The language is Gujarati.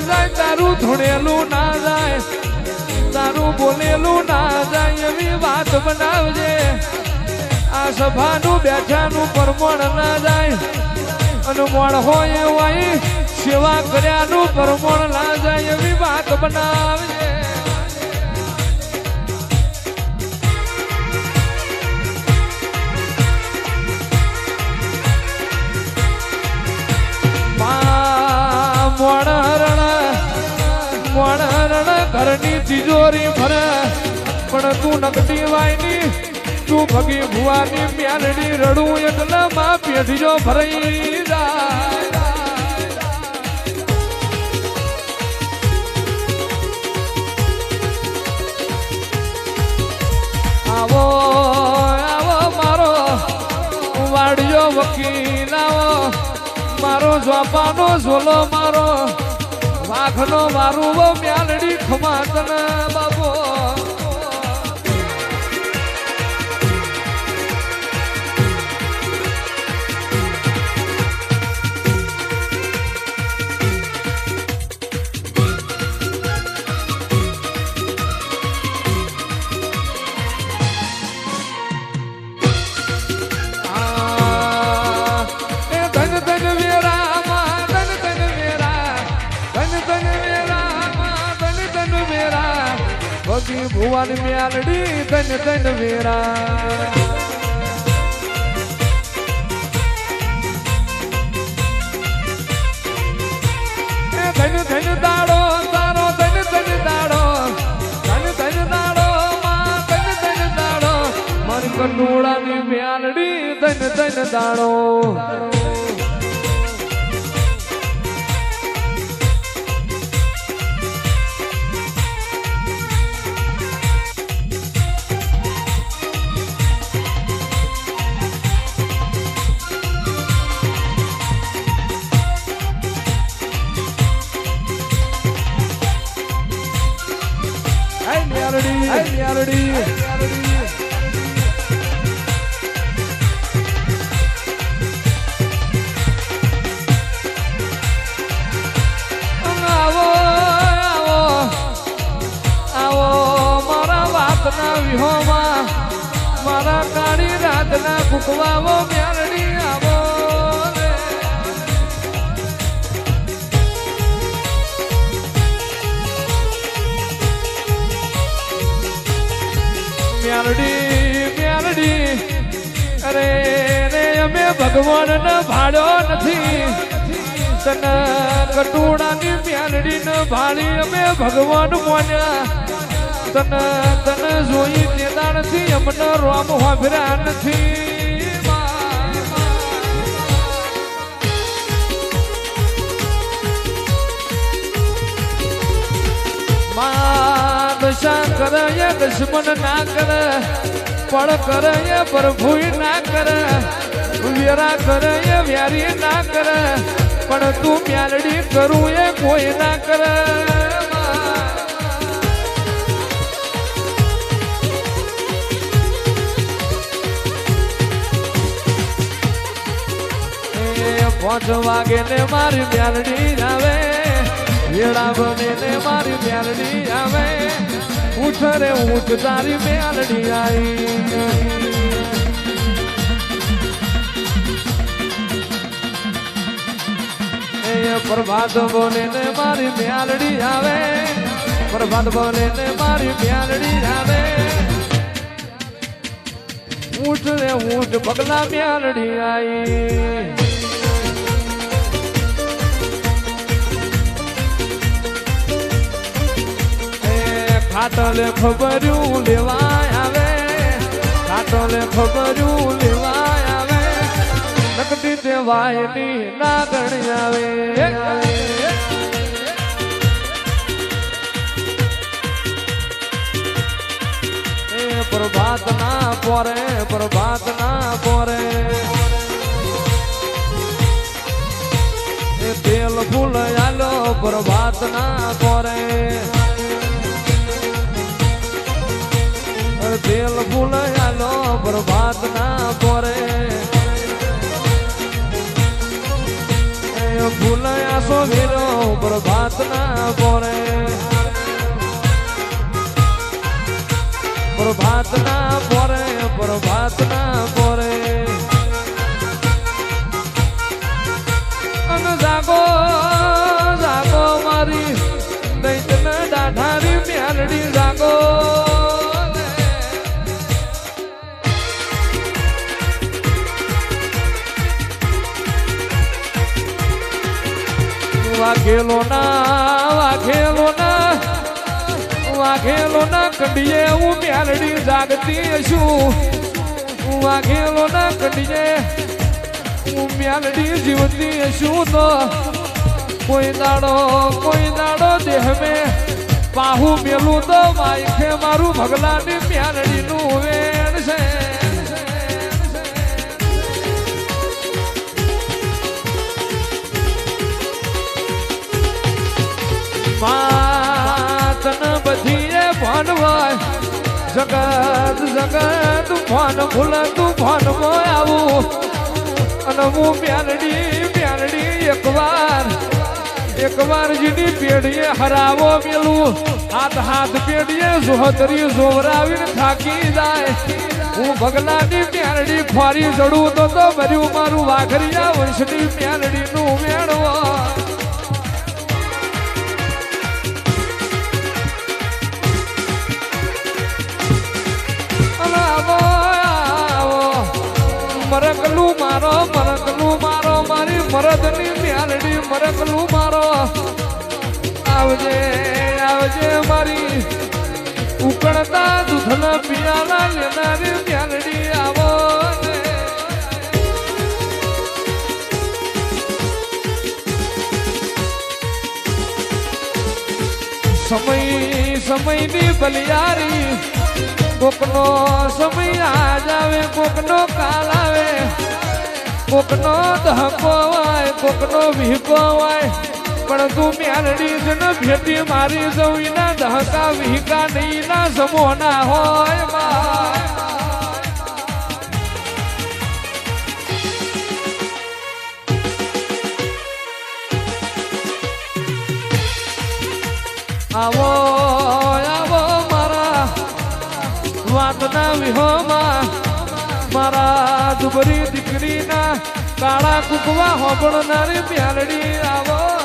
જાય, તારું ધૂણેલું ના જાય. તારું બોલેલું ના જાય, એવી વાત બનાવજે. આ સભાનું, બેઠાનું પરમણ ના જાય. અને મોણ હોય હોય સેવા કર્યાનું પરમણ ના જાય, એવી વાત બનાવજે. તિજોરી ભરે, પણ તું નકટી વાયની, તું ભગી ભુવાની મ્યાલડી રડું એટલે માં પેઢીઓ ભરાઈ જાય. આવો આવો મારો વાડિયો વકીલ આવો, મારો જોપાનો ઝોલો મારો. વાઘનો મારું મ્યાલડી ખમાતના બાબો. ભગી ભુવન મ્યાલડી ધન ધન વેરા. ધન ધન દાડો, તારો ધન ધન દાડો. ધન ધન દાડો, માં ધન ધન દાડો. મારી કંડોળાની મ્યાલડી ધન ધન દાડો. મ્યાલડી મ્યાલડી આવો આવો આવો મારા વાતના વિહોમાં મારા કાળી રાતના કુકવાવો મ્યાલડી મ્યાલડી મ્યાલડી અરે રે અમે ભગવાન ભાડ્યો નથી. તને કટોળાની મ્યાલડી ને ભાળી અમે ભગવાન મોન્યા. તને તન જોઈ તેદા નથી અમને રોમ હોભરા નથી. કરે એ દુશ્મન ના કરે પણ કરે એ ના કરે, વેરા કરે એ વ્યારી ના કરે, પણ તું મ્યાલડી કરું એ કોઈ ના કરે. પાંચ વાગે ને મારી મ્યાલડી આવે, વેળા બને ને મારી મ્યાલડી આવે. ઉઠ રે ઉઠ તારી મ્યાલડી આવી પ્રભાત બોલે ને મારી મ્યાલડી આવે. પ્રભાત બોલે ને મારી મ્યાલડી આવે. ઊંટ રે ઊંટ પગલા મ્યાલડી આવી ખાટલે ખબર્યું લેવાય આવે કાતલે ખબર્યું લેવાય આવે. નકદી દેવાયની નાગણી આવે. પ્રભાત ના પોરે પ્રભાત ના પોરે તેલ ફૂલ આલો પ્રભાત ના પોરે. ના પોરે ફૂલ દિવસો વેરો પ્રભાતના પોરે પ્રભાતના પોરે પ્રભાતના પોરે વાઘેલો ના વાઘેલો ના વાઘેલો ના કંડીએ હું મ્યાલડી જાગતી છું. વાઘેલો ના કંડીએ હું મ્યાલડી જીવતી છું તો કોઈ દાડો કોઈ દાડો દેહ મે પાહુ મેલું તો માઈખે મારું ભગલાની મ્યાલડી નું વેણ છે. માતન બધીએ ભણવાય જગત જગત ભણ ભૂલ તું ભણમાં આવું. અને હું મ્યાલડી મ્યાલડી એકવાર એકવાર જીની પેઢીએ હરાવો મેલું. હાથ હાથ પેઢીએ જોહતરી જોવરાવીને થાકી જાય. હું ભગલાની પ્યારડી ખોરી જડું તો તો ભર્યું મારું વાઘરિયા વંશની પ્યારડીનું મેળવા. મરકલું મારો. આવજે આવજે મારી. ઉકળતા દૂધના પિયાલા લેનારી મ્યાલડી આવો સમય, સમયની બલિયારી. કોકનો સમય આજ આવે, કોકનો કાલ આવે. કોકનો હોય કોકનો વિહકો હોય, પણ તું મ્યાલડી જન ભેટી મારી જવીના દહકા વિહકા નહીં ના સમોના હોય માય. આવો આવો મારા વાતના વિહોમાં મારા દુબરી દીકરીના કાળા કુકવા હોબળનારી પ્યાલડી આવો.